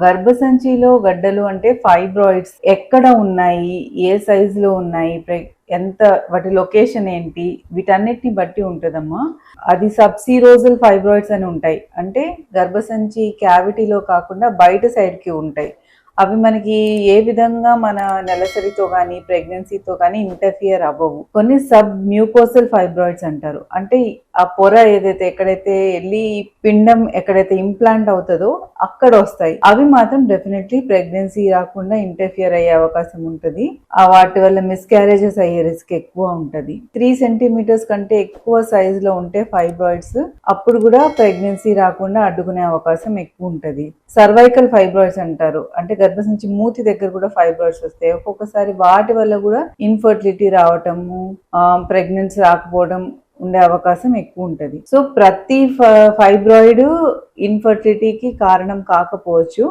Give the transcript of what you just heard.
గర్భసంచిలో గడ్డలు అంటే ఫైబ్రాయిడ్స్ ఎక్కడ ఉన్నాయి? ఏ సైజులో ఉన్నాయి? ఎంత వాటి లొకేషన్ ఏంటి? వీటన్నిటిని బట్టి ఉంటుందమ్మా. అది సబ్సీరోజల్ ఫైబ్రాయిడ్స్ అని ఉంటాయి. అంటే గర్భసంచి క్యావిటీలో కాకుండా బయట సైడ్కి కి ఉంటాయి. అవి మనకి ఏ విధంగా మన నెలసరితో కానీ ప్రెగ్నెన్సీతో కానీ ఇంటర్ఫియర్ అవ్వవు. కొన్ని సబ్ మ్యూకోసల్ ఫైబ్రాయిడ్స్ అంటారు. అంటే ఆ పొర ఏదైతే ఎక్కడైతే వెళ్ళి పిండం ఎక్కడైతే ఇంప్లాంట్ అవుతుందో అక్కడ వస్తాయి. అవి మాత్రం డెఫినెట్లీ ప్రెగ్నెన్సీ రాకుండా ఇంటర్ఫియర్ అయ్యే అవకాశం ఉంటుంది. ఆ వాటి వల్ల మిస్క్యారేజెస్ అయ్యే రిస్క్ ఎక్కువ ఉంటుంది. త్రీ సెంటీమీటర్స్ కంటే ఎక్కువ సైజ్లో ఉంటే ఫైబ్రాయిడ్స్ అప్పుడు కూడా ప్రెగ్నెన్సీ రాకుండా అడ్డుకునే అవకాశం ఎక్కువ ఉంటుంది. సర్వైకల్ ఫైబ్రాయిడ్స్ అంటారు. అంటే గర్భసంచి మూతి దగ్గర కూడా ఫైబ్రాయిడ్స్ వస్తాయి. ఒక్కొక్కసారి వాటి వల్ల కూడా ఇన్ఫర్టిలిటీ రావటము ప్రెగ్నెన్సీ రాకపోవడం ఉండే అవకాశం ఎక్కువ ఉంటుంది. సో ప్రతి ఫైబ్రాయిడ్ ఇన్ఫర్టిలిటీకి కారణం కాకపోవచ్చు.